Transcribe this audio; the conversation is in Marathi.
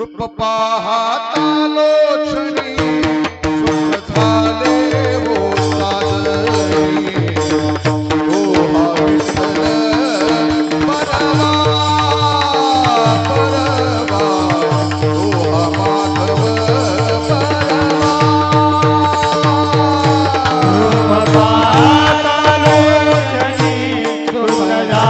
रूप पाहता लोचनी सुख झाले हो साजनी हो हा विठ्ठल परवा परवा हो हा माधव परवा रूप पाहता लोचनी सुख झाले